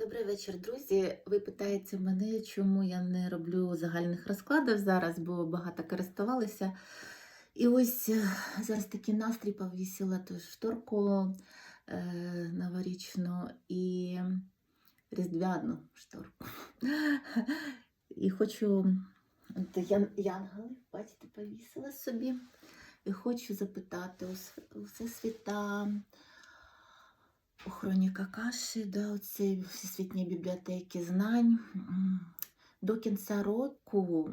Добрий вечір, друзі. Ви питаєте мене, чому я не роблю загальних розкладів зараз, бо багато користувалися. І ось е, зараз такий настрій повісила ту шторку е, новорічну і різдвяну шторку. І хочу, я, янгали, бачите, повісила собі. І хочу запитати у, у Всесвіта, у хроніка Каші, да, оці всесвітні бібліотеки знань. До кінця року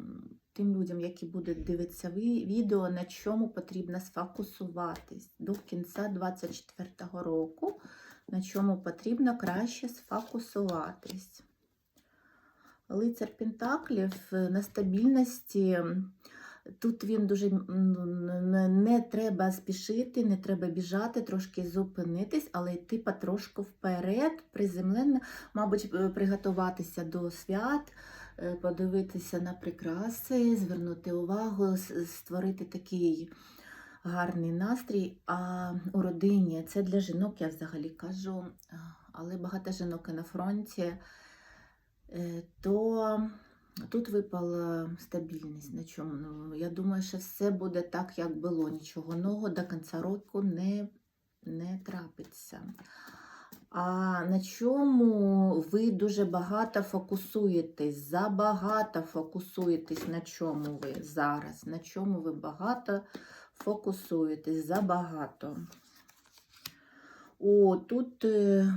тим людям, які будуть дивитися відео, на чому потрібно сфокусуватись. До кінця 24-го року, на чому потрібно краще сфокусуватись. Лицар Пентаклів на стабільності. Тут він дуже не, не треба спішити, не треба біжати, трошки зупинитись, але йти потрошку вперед, приземленно, мабуть, е, приготуватися до свят, е, подивитися на прикраси, звернути увагу, створити такий гарний настрій. А у родині це для жінок, я взагалі кажу, але багато жінок і на фронті. Е, То тут випала стабільність. На чому? Ну, я думаю, що все буде так, як було. Нічого нового до кінця року не, не трапиться. А на чому ви дуже багато фокусуєтесь, забагато фокусуєтесь, на чому ви зараз? На чому ви багато фокусуєтесь, забагато. О, тут е,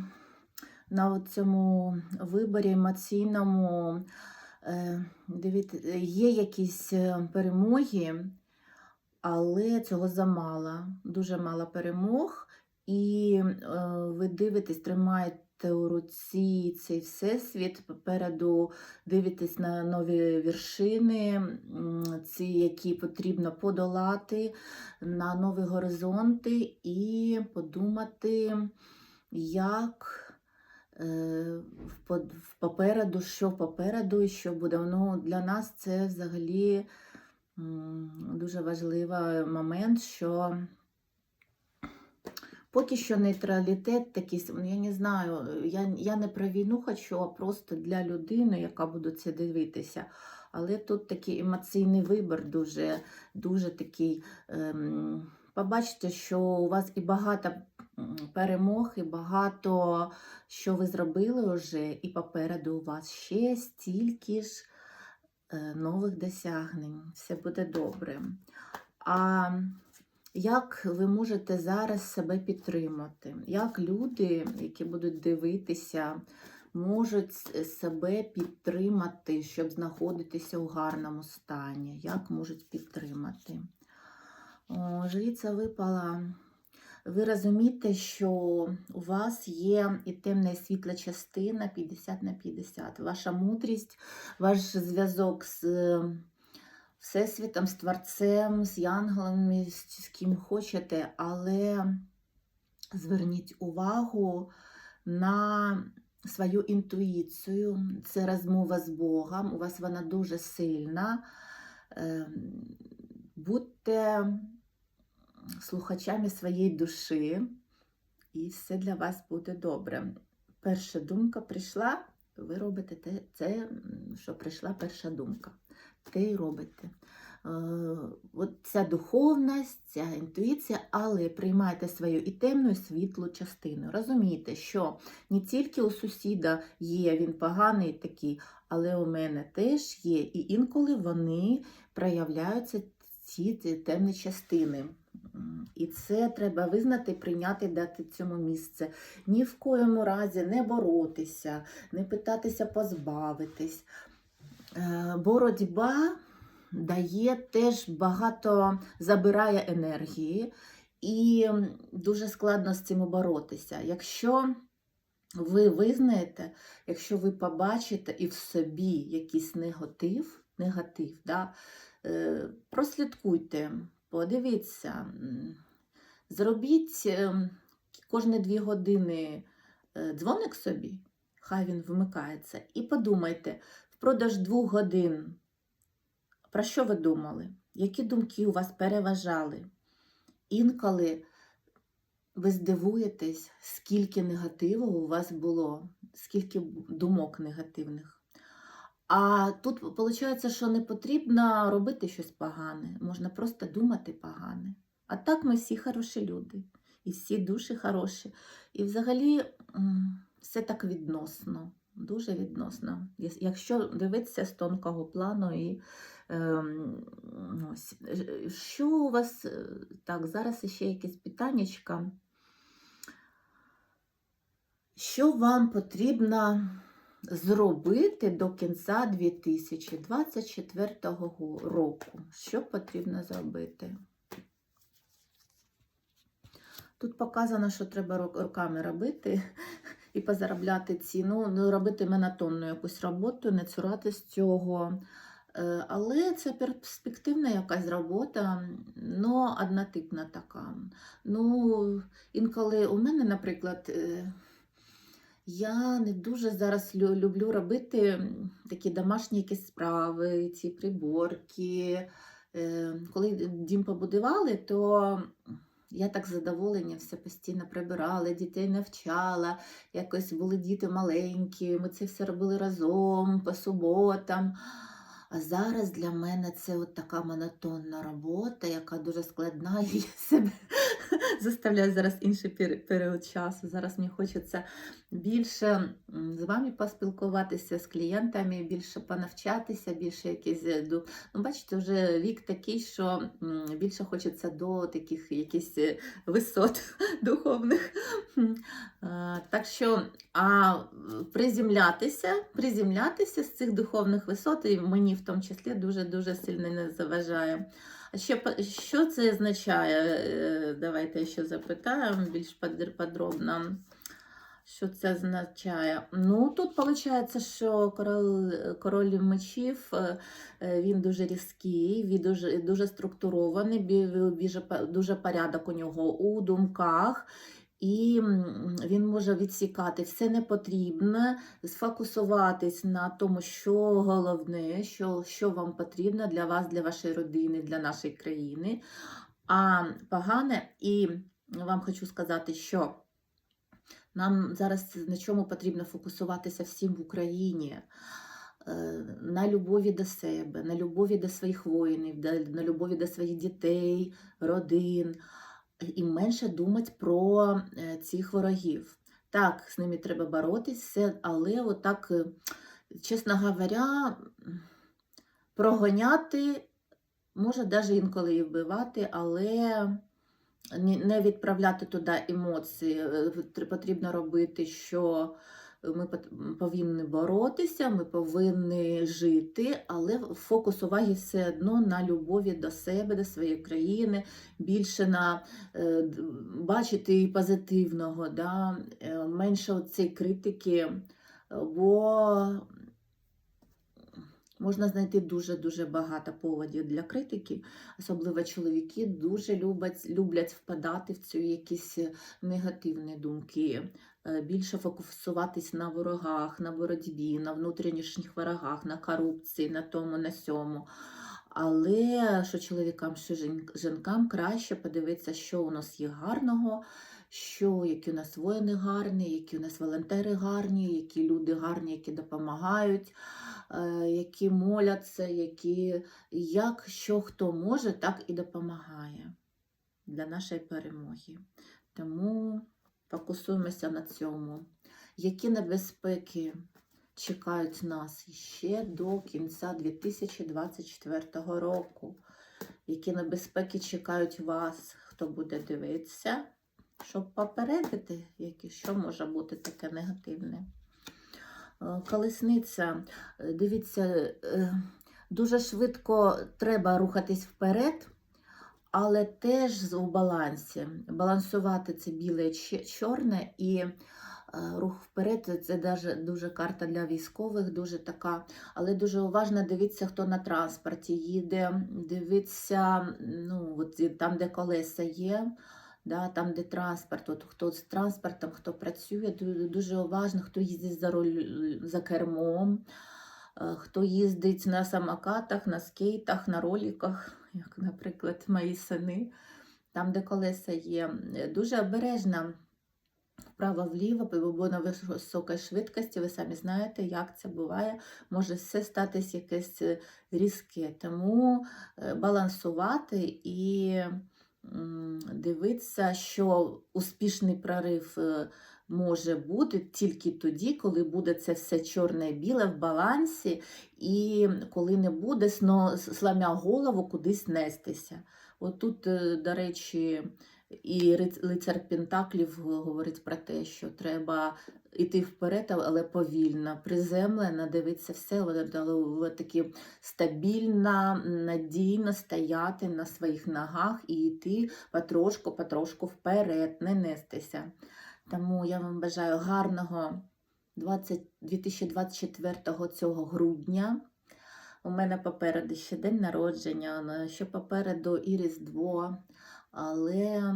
на цьому виборі емоційному дивіться, є якісь е, перемоги, але цього замало. Дуже мало перемог. І е, ви дивитесь, тримаєте у руці цей всесвіт, попереду дивитесь на нові вершини, ці, які потрібно подолати, на нові горизонти і подумати, як е, в попереду, що попереду і що буде. Ну, для нас це взагалі дуже важливий момент, що поки що нейтралітет такий, ну, я не знаю, я, я не про війну хочу, а просто для людини, яка буде це дивитися. Але тут такий емоційний вибір дуже, дуже такий. Ем, побачите, що у вас і багато перемог, і багато що ви зробили вже, і попереду у вас ще стільки ж е, нових досягнень. Все буде добре. А як ви можете зараз себе підтримати? Як люди, які будуть дивитися, можуть себе підтримати, щоб знаходитися у гарному стані? Як можуть підтримати? О, жриця випала. Ви розумієте, що у вас є і темна і світла частина 50 на 50. Ваша мудрість, ваш зв'язок з е, Всесвітом, з Творцем, з янголами, з з ким хочете, але зверніть увагу на свою інтуїцію. Це розмова з Богом, у вас вона дуже сильна. Ем, Будьте слухачами своєї душі, і все для вас буде добре. Перша думка прийшла, ви робите те, це, що прийшла перша думка. Те й робите. Е, От ця духовність, ця інтуїція, але приймайте свою і темну, і світлу частину. Розумійте, що не тільки у сусіда є він поганий такий, але у мене теж є. І інколи вони проявляються ці темні частини. І це треба визнати, прийняти, дати цьому місце. Ні в коєму разі не боротися, не питатися позбавитись. Е, Боротьба дає теж багато, забирає енергії, і дуже складно з цим боротися. Якщо ви визнаєте, якщо ви побачите і в собі якийсь негатив, негатив да, е, прослідкуйте, подивіться, зробіть е, кожні дві години е, дзвоник собі, хай він вмикається, і подумайте, впродовж двох годин, про що ви думали? Які думки у вас переважали? Інколи ви здивуєтесь, скільки негативу у вас було. скільки думок негативних. А тут виходить, що не потрібно робити щось погане, можна просто думати погане. А так ми всі хороші люди, і всі душі хороші. І взагалі все так відносно, дуже відносно. Якщо дивитися з тонкого плану і ем, ось. Що у вас е, так, зараз ще якесь питаннячка. Що вам потрібно зробити до кінця 2024 року? Що потрібно зробити? Тут показано, що треба ру- руками робити і позаробляти ціну, ну, робити монотонну якусь роботу, не цуратись цього. Е, Але це перспективна якась робота, ну, однотипна така. Ну, інколи у мене, наприклад, е, я не дуже зараз люблю робити такі домашні якісь справи, ці приборки. Е, Коли дім побудували, то я так задоволення все постійно прибирала, дітей навчала, якось були діти маленькі, ми це все робили разом по суботам. А зараз для мене це от така монотонна робота, яка дуже складна, і я себе заставляю зараз інший пер- період часу. Зараз мені хочеться більше з вами поспілкуватися, з клієнтами, більше понавчатися, більше якісь е. Ну, бачите, вже вік такий, що більше хочеться до таких якихось е, висот духовних. Так що, а приземлятися, приземлятися з цих духовних висот, і мені в тому числі дуже-дуже сильно не заважає. Ще що це означає? Е, Давайте ще запитаю більш подробно. Що це означає? Ну, тут виходить, що король, король мечів е, е, він дуже різкий, він дуже, дуже структурований, дуже порядок у нього у думках. І він може відсікати все непотрібне, сфокусуватись на тому, що головне, що, що вам потрібно для вас, для вашої родини, для нашої країни. А погане, і вам хочу сказати, що нам зараз на чому потрібно фокусуватися всім в Україні. Е, На любові до себе, на любові до своїх воїнів, на любові до своїх дітей, родин, і менше думати про е, цих ворогів. Так, з ними треба боротися, але отак, е, чесно говоря, прогоняти, може навіть інколи і вбивати, але не відправляти туди емоції. Е, Потрібно робити, що ми повинні боротися, ми повинні жити, але фокус уваги все одно на любові до себе, до своєї країни, більше на е, бачити позитивного, да? е, менше цієї критики, бо можна знайти дуже-дуже багато поводів для критики, особливо чоловіки дуже люблять, люблять впадати в ці якісь негативні думки, більше фокусуватись на ворогах, на боротьбі, на внутрішніх ворогах, на корупції, на тому, на сьому. Але що чоловікам, що жінкам краще подивитися, що у нас є гарного, що які у нас воїни гарні, які у нас волонтери гарні, які люди гарні, які допомагають, е, які моляться, які як що хто може, так і допомагає для нашої перемоги. Тому фокусуємося на цьому. Які небезпеки чекають нас ще до кінця 2024 року? Які небезпеки чекають вас, хто буде дивитися, щоб попередити, які, що може бути таке негативне? Е, Колесниця, дивіться, е, дуже швидко треба рухатись вперед, але теж у балансі. Балансувати це біле чорне і е, рух вперед це дуже карта для військових, дуже така, але дуже уважно дивіться, хто на транспорті їде, дивіться, ну, от там, де колеса є. Да, там, де транспорт, от хто з транспортом, хто працює, дуже уважно, хто їздить за, руль, за кермом, хто їздить на самокатах, на скейтах, на роліках, як, наприклад, мої сини, там, де колеса є. Е, Дуже обережно вправо-вліво, бо на високій швидкості, ви самі знаєте, як це буває, може все статись якесь е, різке. Тому е, балансувати і дивитися, що успішний прорив е, може бути тільки тоді, коли буде це все чорне і біле в балансі, і коли не буде сно- сламя голову кудись нестися. От тут, е, до речі, і лицар Пентаклів говорить про те, що треба йти вперед, але повільно, приземлено, дивитися все, але таки стабільно, надійно стояти на своїх ногах і йти потрошку, потрошку вперед, не нестися. Тому я вам бажаю гарного 20, 2024 цього грудня. У мене попереду ще день народження, ще попереду і Різдво. Але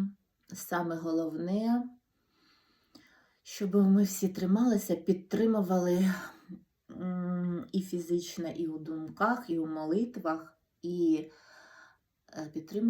саме головне, щоб ми всі трималися, підтримували і фізично, і у думках, і у молитвах, і е, підтримували.